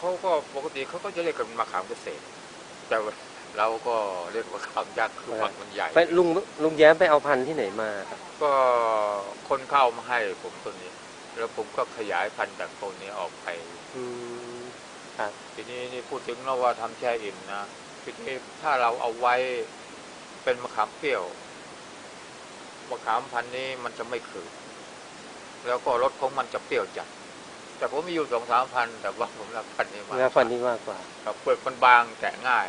เขาก็ปกติเขาก็จะเรียกกันมะขามเกษตร แต่ว่าเราก็เรียกมะขามยักษ์คือฝักมันใหญ่ ไปลุงลุงแย้มไปเอาพันธุ์ที่ไหนมาครับก็คนเข้ามาให้ผมต้นนี้ แล้วผมก็ขยายพันธุ์จากต้นนี้ออกไป อืมครับทีนี้นี่พูดถึงนะว่าทำแช่อิ่มนะทีนี้ถ้าเราเอาไว้เป็นมะขามเปรี้ยวมะขามพันธุ์นี้มันจะไม่ขืนแล้วก็รสของมันจะเปรี้ยวจัด แต่ผมมีอยู่สองสามพันธุ์แต่ว่าผมรักพันธุ์นี้มากเนื้อพันธุ์นี้มากกว่าครับเปลือกมันบางแกะง่าย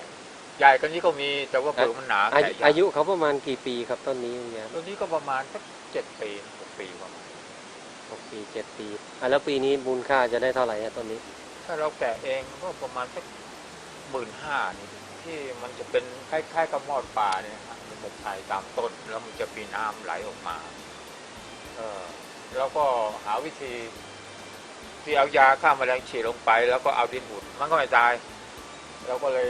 ใหญ่กันนี้ก็มีแต่ว่าเปลือกมันหนาอาแกะยุยากอายุเขาประมาณกี่ปีครับต้นนี้ลุงแย้มตัวนี้ก็ประมาณสักเจ็ดปีหกปีประมาณหกปีเจ็ดปีอะแล้วปีนี้มูลค่าจะได้เท่าไหร่ฮะต้นนี้ ถ้าเราแกะเองก็ประมาณสักหมื่นห้านี่ที่มันจะเป็นคล้ายๆกับมอดป่าเนี่ยฮะมันจะชายตามต้น แล้วมันจะมีน้ำไหลออกมา เออแล้วก็หาวิธี ที่เอายาฆ่าแมลงฉีดลงไป แล้วก็เอาดินหุดมันก็ไม่ตายเราก็เลย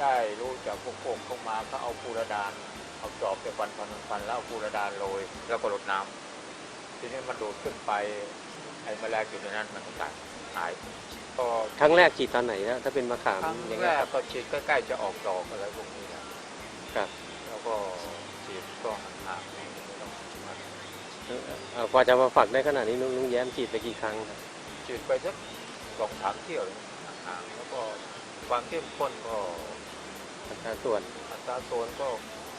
ได้รู้จากพวกพวกเข้ามาเขาเอาปูระดานเอาจอบไปฟันฟันฟันฟันแล้วเอาปูระดานโรยแล้วก็รดน้ำทีนี้มันดูดขึ้นไปไอ้แมลงอยู่ในนั้นมันก็ตายหายก็ครั้งแรกฉีดตอนไหนนะถ้าเป็นมะขามครั้งอย่างแรเงี้ยกครับก็ฉีดใกล้ๆจะออกดอกอะไรพวกนี้นะครับแล้วก็ฉีดก็ห่างๆไม่ต้องมากเอ่อกว่าจะมาฝักได้ขนาดนี้ลุงลุงแย้มฉีดไปกี่ครั้งครับ ฉีดไปสักสองสามเที่ยวเลยห่างๆแล้วก็ความเข้มข้นก็อัตราส่วนอัตราส่วนก็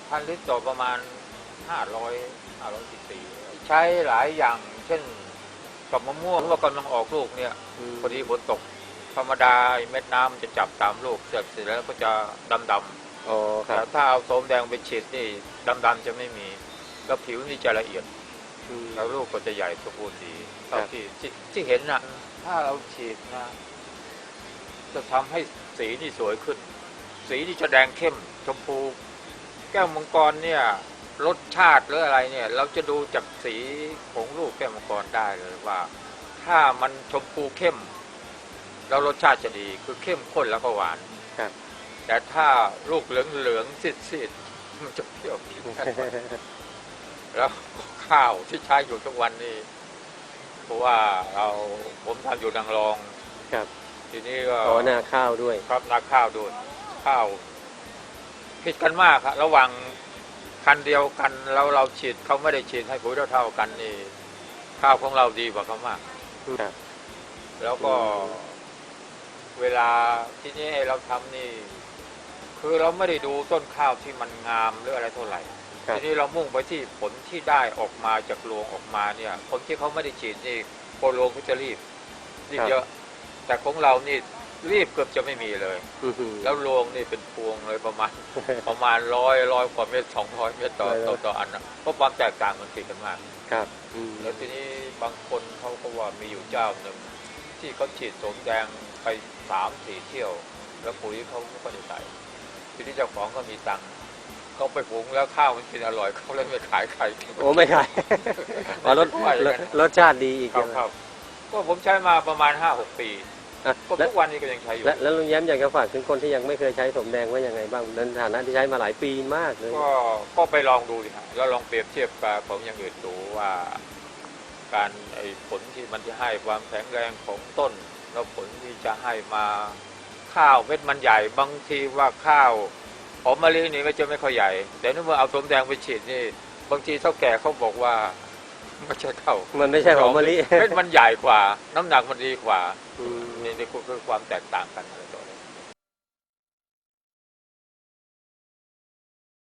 พันลิตรต่อประมาณห้าร้อยห้าร้อยซีซีใช้หลายอย่างเช่นกับมะม่วงว่ากำลังออกลูกเนี่ยมพอดีฝนตก ธรรมดาไอ้เม็ดน้ำมันจะจับตามลูกเสร็จเสร็จแล้วก็จะดำๆอ๋อคแต่รับถ้าเอาโสมแดงไปฉีดนี่ดำๆจะไม่มี แล้วผิวนี่จะละเอียด อืมแล้วลูกก็จะใหญ่สมบูรณ์ดีเท่าครับที่ที่ที่เห็นนะถ้าเราฉีดนะ จะทำให้สีนี่สวยขึ้น สีนี่จะแดงเข้มชมพู แก้วมังกรเนี่ยรสชาติหรืออะไรเนี่ย เราจะดูจากสีของลูกแก้วมังกรได้เลยว่า ถ้ามันชมพูเข้ม แล้วรสชาติจะดีคือเข้มข้นแล้วก็หวานครับ แต่ถ้าลูกเหลืองเหลืองๆซีดๆมันจะเปรี้ยวผิว แล้วข้าวที่ใช้อยู่ทุกวันนี้เพราะว่าเราผมทำอยู่นางรอง ครับทีนี้ก็อ๋อหน้าข้าวด้วย ครับนาข้าวด้วยข้าวผิดกันมากครับระหว่างคันเดียวกันแล้วเราฉีดเขาไม่ได้ฉีดให้ปุ๋ยเท่าๆกันนี่ข้าวของเราดีกว่าเขามากครับ แล้วก็อืมเวลาที่นี่เราทำนี่ คือเราไม่ได้ดูต้นข้าวที่มันงามหรืออะไรเท่าไหร่ครับ ทีนี้เรามุ่งไปที่ผลที่ได้ออกมาจากรวงออกมาเนี่ย คนที่เขาไม่ได้ฉีดนี่โปรวงเขาจะรีบรีบเยอะ แต่ของเรานี่รีบเกือบจะไม่มีเลยอื้อหือแล้วรวงนี่เป็นพวงเลยประมาณ ประมาณร้อยร้อยกว่าเมตรสองร้อยเมตรต่อได้แล้วต่อต่ออันนะเพราะความแตกต่างมันติดกันมากครับอืมแล้วทีนี้บางคนเขาก็ว่ามีอยู่เจ้าหนึ่งที่เขาฉีดโสมแดงไปสามสี่เที่ยว แล้วปุ๋ยเขาไม่ค่อยได้ใส่ทีนี้เจ้าของก็มีตังค์ เขาไปหุงแล้วข้าวมันกินอร่อยเขาเลยไม่ขายใครโอ้ไม่ขาย อ๋อรสว่าอย่างรนั้สนรสชาติดีอีกครับใช่ไหมครับก็ผมใช้มาประมาณห้าหกปีอะ ก็แล้วทุกวันนี้ก็ยังใช้อยู่ และแล้วลุงแย้มอยากจะฝากถึงคนที่ยังไม่เคยใช้สมแดงว่ายังไงบ้างในฐานะที่ใช้มาหลายปีมากเลยก็ก็ไปลองดูดิฮะแล้วลองเปรียบเทียบกับของอย่างอื่นดูว่า การไอ้ผลที่มันจะให้ความแข็งแรงของต้น แล้วผลที่จะให้มาข้าวเม็ดมันใหญ่บางทีว่าข้าวห อมมะลินี่ก็จะไม่ค่อยใหญ่ แต่นี่เมื่อเอาสมแดงไปฉีดนี่ บางทีเท่าแก่เขาบอกว่าไม่ใช่ข้าวมันไม่ใช่หอมมะลิเม็ดมันใหญ่กว่า น้ำหนักมันดีกว่าอืมนี่นี่คือความแตกต่างกันอะไรตัว